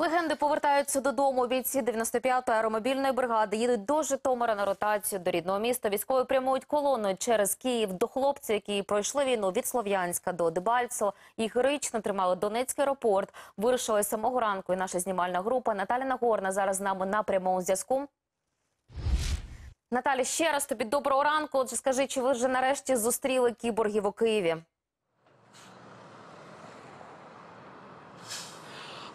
Легенди повертаються додому. Бійці 95-ї аеромобільної бригади їдуть до Житомира на ротацію до рідного міста. Військові прямують колоною через Київ до хлопців, які пройшли війну від Слов'янська до Дебальцево. Їх героїчно тримали Донецький аеропорт. Вирушили з самого ранку. І наша знімальна група Наталя Нагорна зараз з нами на прямому зв'язку. Наталі, ще раз тобі доброго ранку. Отже, скажи, чи ви вже нарешті зустріли кіборгів у Києві?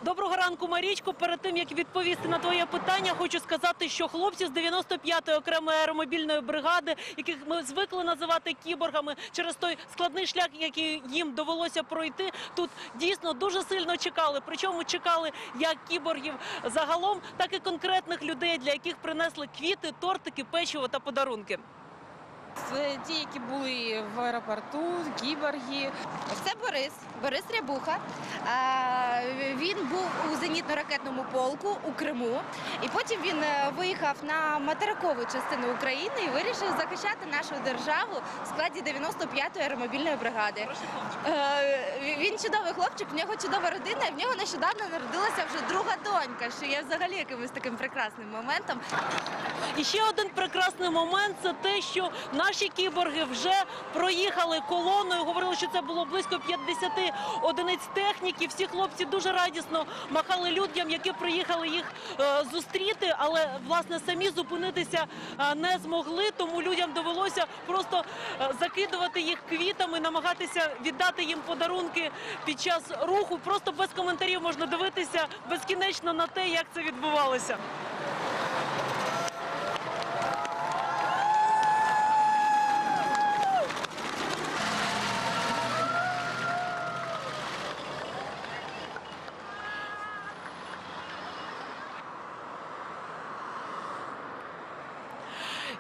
Доброго ранку, Марічко. Перед тим як відповісти на твоє питання, хочу сказати, що хлопці з 95-ї окремої аеромобільної бригади, яких ми звикли називати кіборгами, через той складний шлях, який їм довелося пройти, тут дійсно дуже сильно чекали. Причому чекали як кіборгів загалом, так і конкретних людей, для яких принесли квіти, тортики, печиво та подарунки. Це ті, які були в аеропорту, кіборги. Це Борис, Борис Рябуха. Він був у зенітно-ракетному полку у Криму, і потім він е, виїхав на материкову частину України і вирішив захищати нашу державу в складі 95-ї аеромобільної бригади. Е, Він чудовий хлопчик, в нього чудова родина, і в нього нещодавно народилася вже друга донька, що є взагалі якимось таким прекрасним моментом. І ще один прекрасний момент це те, що наші кіборги вже проїхали колоною. Говорили, що це було близько 50 одиниць техніки. Всі хлопці дуже радісно махали людям, які приїхали їх е, зустріти, але власне самі зупинитися е, не змогли. Тому людям довелося просто е, закидувати їх квітами, намагатися віддати їм подарунки під час руху. Просто без коментарів можна дивитися безкінечно на те, як це відбувалося.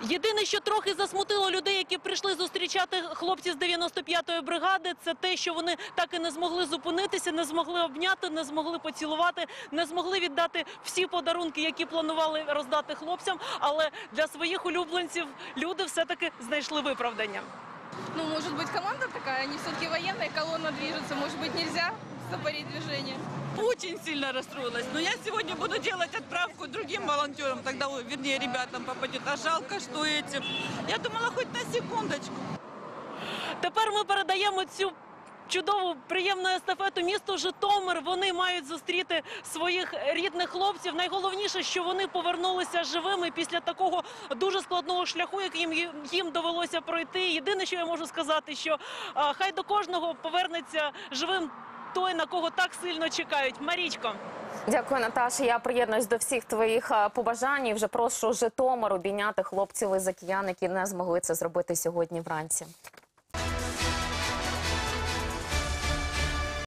Єдине, що трохи засмутило людей, які прийшли зустрічати хлопців з 95-ї бригади, це те, що вони так і не змогли зупинитися, не змогли обняти, не змогли поцілувати, не змогли віддати всі подарунки, які планували роздати хлопцям. Але для своїх улюбленців люди все-таки знайшли виправдання. Ну, может быть, команда такая, они все-таки военная, колонна движется, может быть, нельзя запарить движение. Очень сильно расстроилась. Но я сегодня буду делать отправку другим волонтерам, тогда, вернее, ребятам попадет. А жалко, что этим. Я думала, хоть на секундочку. Тепер ми передаємо цю. Чудову приємну естафету місту Житомир. Вони мають зустріти своїх рідних хлопців. Найголовніше, що вони повернулися живими після такого дуже складного шляху, яким їм- їм довелося пройти. Єдине, що я можу сказати, що а, хай до кожного повернеться живим той, на кого так сильно чекають. Марічко. Дякую, Наташа. Я приєднуюсь до всіх твоїх е, побажань. І Вже прошу Житомир обійняти хлопців із океан, які не змогли це зробити сьогодні вранці.